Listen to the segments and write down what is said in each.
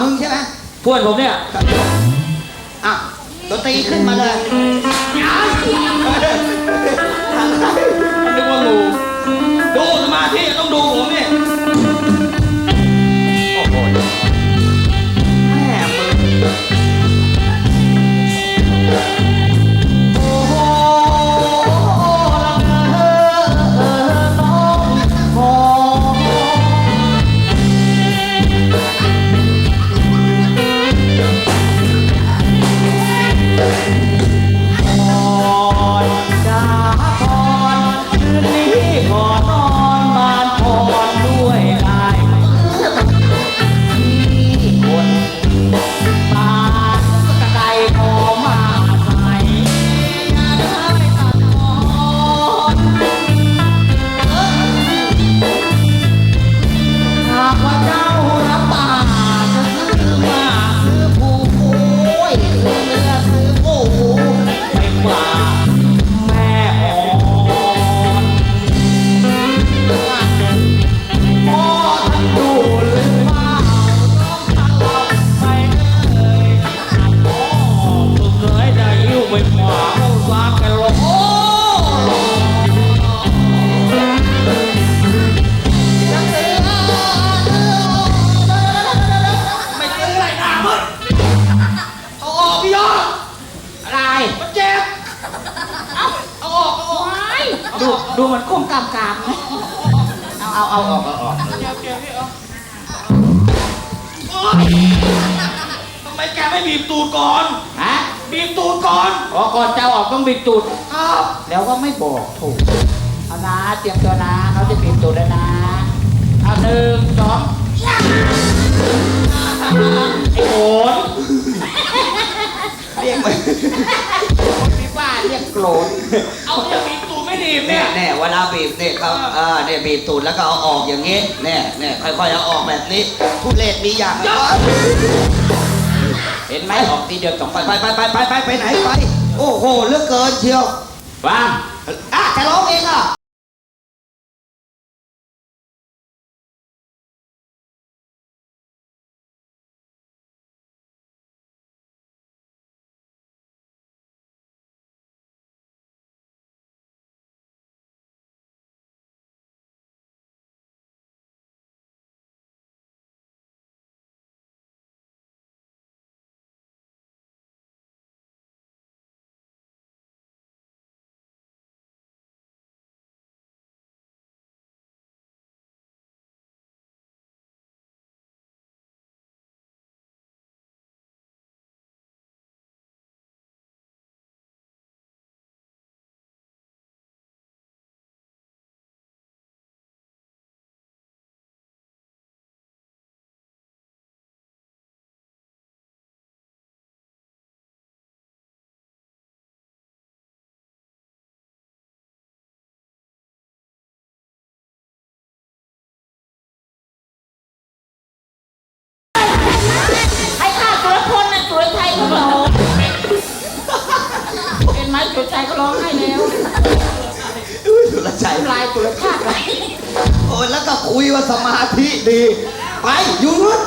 มึงใช่ไหมเพื่อนผมเนี่ย อะดนตรีขึ้นมาเลย นึกว่างู ดูดูมันก้มกามกลามไหมเอาเอาเอาออกเอาออกเจ็บเจ็บพี่เอาโอ๊ยทำไมแกไม่บีบตูดก่อนฮะบีบตูดก่อนพอกก่อนจะออกต้องบิดตูดครับแล้วก็ไม่บอกถูกเอานะเตรียมตัวนะเขาจะบิดตูดแล้วนะเอาหนึ่งสองไอ้โหนเรียกไปพี่ว่าเรียกโกรธเอาจะบีบตูดไม่ดี บเนี่เนี่ยยเนี่ยเวลาบีบเนี่ยเขาเออเนี่ยบีบตูดแล้วก็เอาออกอย่างงี้เนี่ยเนี่ยค่อยๆเอาออกแบบนี้ทุเรศมีอย่างแล้วเห็นไหมออกทีเดียวสองไปไปไปไปไปไปไปไปไหนไป โอ้โหเหลือกเกินเชียว ฟัง อะจะร้องเองอะ เห็นไหมสุรชัยเขาร้องให้แล้วอุ้ยสุรชัย ลายสุรชาติไรโอ้ยแล้วก็คุยว่าสมาธิดี ไปอยู่นู้น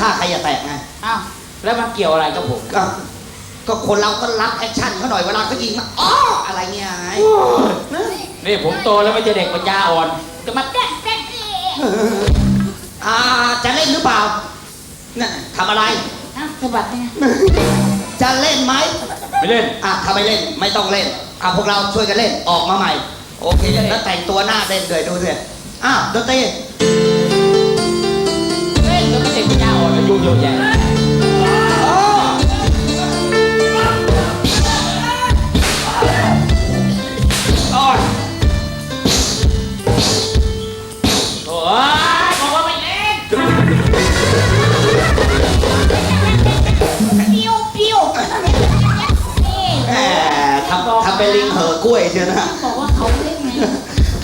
ฆ่าใครอย่าแตะไงอ้าวแล้วมันเกี่ยวอะไรกับผมก็ก็คนเราก็รักแอคชั่นเขาหน่อยเวลาเขายิงมาอ๋ออะไรเงี้ยไงนี่ผมโตแล้วไม่ใช่เด็กปัญญาอ่อนจะมาแกล้งแกล้งอ่าจะเล่นหรือเปล่าน่ะทำอะไรอ้าวสะบัดเนี่ยจะเล่นไหมไม่เล่นอะถ้าไม่เล่นไม่ต้องเล่นอะพวกเราช่วยกันเล่นออกมาใหม่ โอเคแล้วแต่งตัวหน้าเล่นเลยดูสิอ้าวดนตรี อนอายุเยอะแยะอ๋ออ้อยโอ้ยบอกว่าไปิ้วปิ้วนี่แหมทำทำเป็นลิงเหอกล้วยเชียวนะ บอกว่าเขาเล่น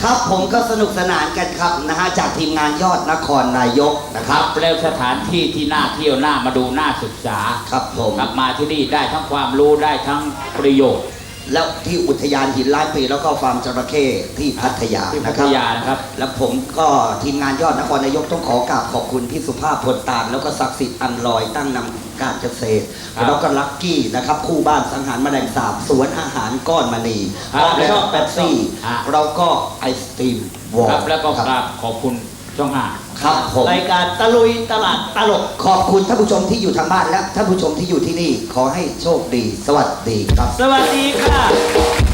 ครับผมก็สนุกสนานกันครับนะฮะจากทีมงานยอดนครนายกนะคครัรับบแล้วสถานที่ที่น่าเที่ยวน่ามาดูน่าศึกษาครับผม กลับมาที่นี่ได้ทั้งความรู้ได้ทั้งประโยชน์ แล้วที่อุทยานหินล้านปีแล้วก็ฟาร์มจระเข้ที่พัทยาที่พันะคทรับยานะครับ แล้วผมก็ทีมงานยอดนครนายกต้องขอกราบขอบคุณพี่สุภาพพลตานแล้วก็ศักดิ์สิทธิ์อันลอยตั้งนำการเกษตรครับแล้วก็ลักกี้นะครับคู่บ้านสังหารแมลงสาบสวนอาหารก้อนมณีครับแล้วก็แป๊บซี่อะเราก็ไอศตรีมวอล ครับแล้วก็คกรัราบบขอบคุณ ช่องห้าครับผม รายการตะลุยตลาดตลก ขอบคุณท่านผู้ชมที่อยู่ทางบ้านและท่านผู้ชมที่อยู่ที่นี่ขอให้โชคดี สวัสดีครับ สวัสดีค่ะ